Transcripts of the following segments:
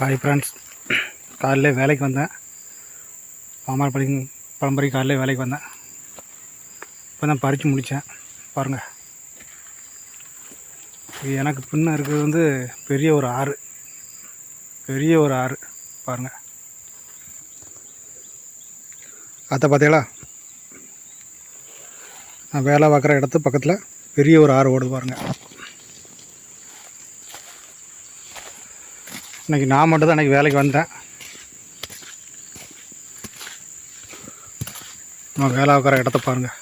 Hi friends காலையில் வேலைக்கு வந்தேன். பாமால் படி பழம்பரி காலையில் வேலைக்கு வந்தேன். இப்போ தான் பறித்து முடித்தேன் பாருங்கள் இது எனக்கு பின்ன இருக்கிறது வந்து பெரிய ஒரு ஆறு. பெரிய ஒரு ஆறு. பாருங்கள் அதை பார்த்தீங்களா நான் வேலை பார்க்குற இடத்து பக்கத்தில் பெரிய ஒரு ஆறு ஓடுது பாருங்கள் இன்னைக்கு நான் மட்டும் தான் இன்றைக்கி வேலைக்கு வந்தேன் நான் வேலை உட்கார இடத்த பாருங்கள்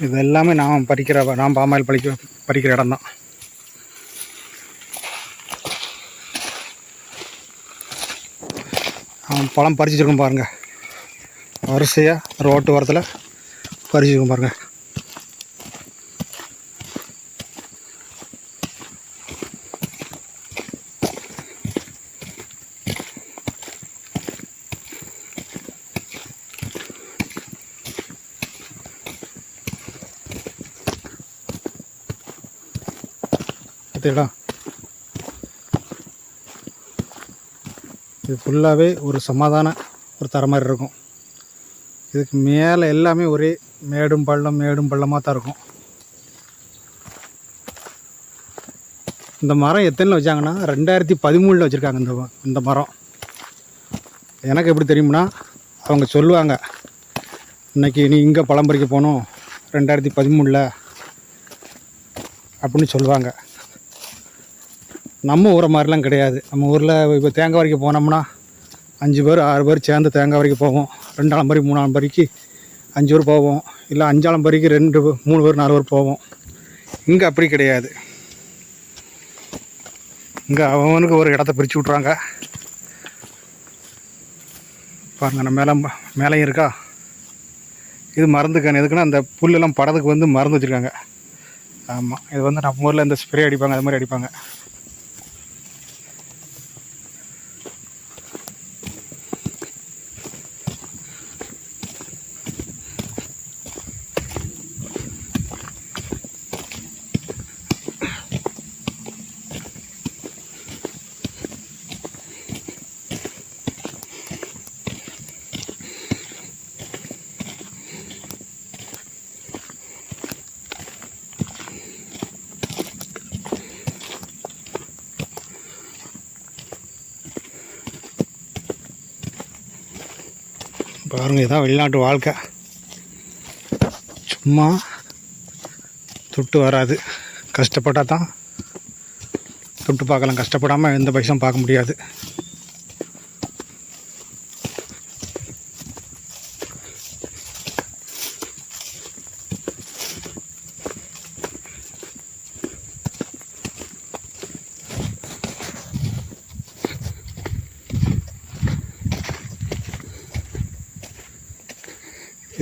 இது எல்லாமே நான் பறிக்கிற நான் பாமாயில் பறிக்க பறிக்கிற இடம் தான் அவன் பழம் பறிச்சிருக்கோம் பாருங்கள் வரிசையாக ரோட்டு ஓரத்தில் பறிச்சிருக்கோம் பாருங்கள் பார்த்தீங்களா இது ஃபுல்லாகவே ஒரு சமாதான ஒரு தர மாதிரி இருக்கும். இதுக்கு மேலே எல்லாமே ஒரே மேடும் பள்ளம் மேடும் பள்ளமாக தான் இருக்கும். இந்த மரம் எத்தனையில் வச்சாங்கன்னா ரெண்டாயிரத்தி பதிமூணில் வச்சுருக்காங்க இந்த இந்த மரம். எனக்கு எப்படி தெரியும்னா அவங்க சொல்லுவாங்க இன்னைக்கு நீ இங்கே பழம் பறிக்க போகணும் ரெண்டாயிரத்தி பதிமூணில் அப்படின்னு சொல்லுவாங்க. நம்ம ஊரை மாதிரிலாம் கிடையாது. நம்ம ஊரில் இப்போ தேங்காய் வரைக்கும் போனோம்னா அஞ்சு பேர் ஆறு பேர் சேர்ந்து தேங்காய் வரைக்கும் போவோம். ரெண்டாம் பறி மூணாம் பறிக்கு அஞ்சு பேர் போவோம். இல்லை அஞ்சாம் பறிக்கு ரெண்டு மூணு பேர் நாலு பேர் போவோம். இங்கே அப்படி கிடையாது. இங்கே அவனுக்கு ஒரு இடத்த பிரித்து விட்றாங்க பாருங்க நம்ம மேலே மேலேயும் இருக்கா? இது மருந்துக்கான எதுக்குன்னா அந்த புல்லெல்லாம் படத்துக்கு வந்து மருந்து வச்சுருக்காங்க. ஆமாம் இது வந்து நம்ம ஊரில் இந்த ஸ்ப்ரே அடிப்பாங்க அது மாதிரி அடிப்பாங்க. பாருங்கள் இதான் வெளிநாட்டு வாழ்க்கை. சும்மா தொட்டு வராது. கஷ்டப்பட்டால் தான் தொட்டு பார்க்கலாம். கஷ்டப்படாமல் எந்த பைசாவும் பார்க்க முடியாது.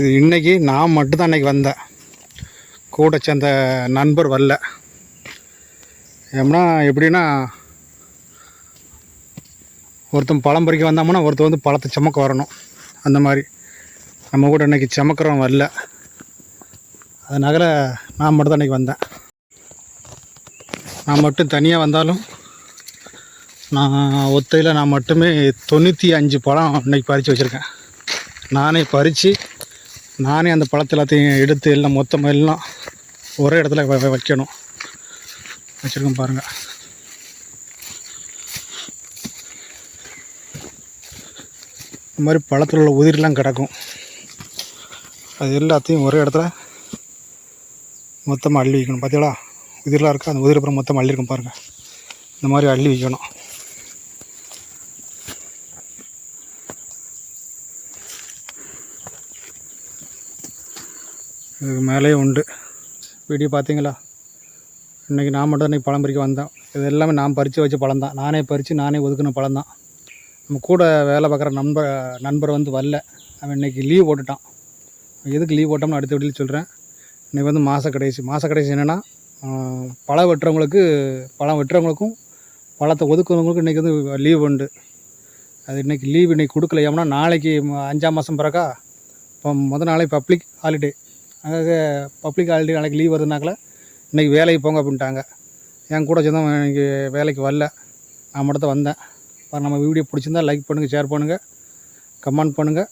இது இன்றைக்கி நான் மட்டும்தான் இன்னைக்கு வந்தேன். கூட சேர்ந்த நண்பர் வரல. ஏம்னா எப்படின்னா ஒருத்தன் பழம் பறிக்க வந்தாங்கன்னா ஒருத்தர் வந்து பழத்தை சமக்க வரணும். அந்த மாதிரி. நம்ம கூட இன்னைக்கு சமக்கிறோம் வரல. அதனால் நான் மட்டும் தான் வந்தேன். நான் மட்டும் தனியாக வந்தாலும் நான் ஒத்தையில் நான் மட்டுமே தொண்ணூற்றி அஞ்சு பழம் இன்னைக்கு பறித்து வச்சுருக்கேன். நானே பறித்து நானே அந்த பழத்தை எல்லாத்தையும் எடுத்து எல்லாம் மொத்தமாக எல்லாம் ஒரே இடத்துல வைக்கணும். வச்சுருக்கோம் பாருங்கள் இந்த மாதிரி பழத்தில் உள்ள உதிரிலாம் கிடக்கும். அது எல்லாத்தையும் ஒரே இடத்துல மொத்தமாக அள்ளி வைக்கணும். பார்த்தீங்களா உதிரெலாம் இருக்கா? அந்த உதிரப்புறம் மொத்தமாக அள்ளியிருக்கும் பாருங்கள் இந்த மாதிரி அள்ளி வைக்கணும். இதுக்கு மேலேயே உண்டு. வீடியோ பார்த்தீங்களா? இன்றைக்கி நான் மட்டும் இன்றைக்கி பழம் பறிக்க வந்தேன். இது எல்லாமே நான் பறித்து வச்ச பழம் தான். நானே பறித்து நானே ஒதுக்கின பழம் தான். நம்ம கூட வேலை பார்க்குற நண்பர் நண்பர் வந்து வரல. அவன் இன்றைக்கி லீவ் போட்டுட்டான். எதுக்கு லீவ் போட்டோம்னு அடுத்த வீட்டில் சொல்கிறேன் இன்றைக்கி வந்து மாத கடைசி. மாத கடைசி என்னென்னா பழம் வெட்டுறவங்களுக்கு பழம் வெட்டுறவங்களுக்கும் பழத்தை ஒதுக்குறவங்களுக்கும் இன்றைக்கி வந்து லீவ் உண்டு. அது இன்றைக்கி லீவ் இன்றைக்கி கொடுக்கல ஏன்னா நாளைக்கு அஞ்சாம் மாதம் பிறக்கா? இப்போ முத நாளே பப்ளிக் ஹாலிடே அங்கே பப்ளிக் ஹாலிடே நாளைக்கு லீவ் வருதுனாக்கில் இன்றைக்கி வேலைக்கு போங்க அப்படின்ட்டாங்க. என் கூட சேர்ந்தவன் இன்னைக்கு வேலைக்கு வரல. நான் மட்டும் தான் வந்தேன். இப்போ நம்ம வீடியோ பிடிச்சிருந்தா லைக் பண்ணுங்கள் ஷேர் பண்ணுங்கள் கமெண்ட் பண்ணுங்கள்